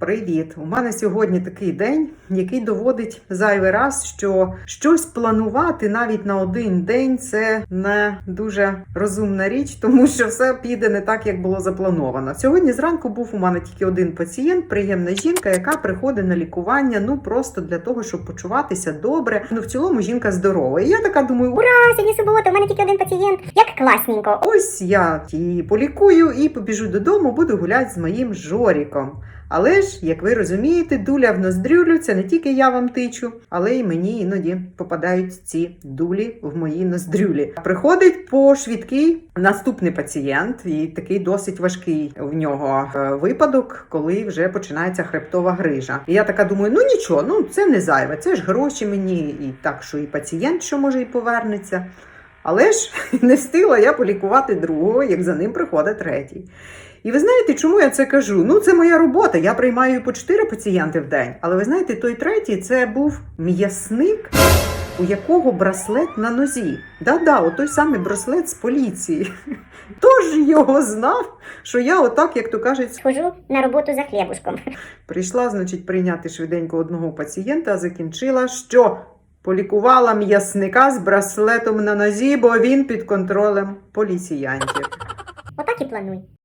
Привіт! У мене сьогодні такий день, який доводить зайвий раз, що щось планувати навіть на один день це не дуже розумна річ, тому що все піде не так, як було заплановано. Сьогодні зранку був у мене тільки один пацієнт, приємна жінка, яка приходить на лікування, ну просто для того, щоб почуватися добре. Ну в цілому жінка здорова. І я така думаю, ура! Сьогодні субота, у мене тільки один пацієнт. Як класненько. Ось я її полікую і побіжу додому, буду гуляти з моїм Жоріком. Але ж, як ви розумієте, дуля в ноздрюлю це не тільки я вам тичу, але й мені іноді попадають ці дулі в мої ноздрюлі. Приходить по швидкий наступний пацієнт, і такий досить важкий в нього е, випадок, коли вже починається хребтова грижа. І я така думаю, ну нічого, ну це не зайве, це ж гроші мені, і так, що і пацієнт, що може і повернеться. Але ж не встигла я полікувати другого, як за ним приходить третій. І ви знаєте, чому я це кажу? Ну, це моя робота. Я приймаю по 4 пацієнти в день. Але ви знаєте, той третій це був м'ясник, у якого браслет на нозі. Да-да, от той самий браслет з поліції. Тож його знав, що я отак, як то кажуть, Схожу на роботу за хлібушком. Прийшла, значить, прийняти швиденько одного пацієнта, а закінчила, що полікувала м'ясника з браслетом на нозі, бо він під контролем поліціянтів. Отак і плануй.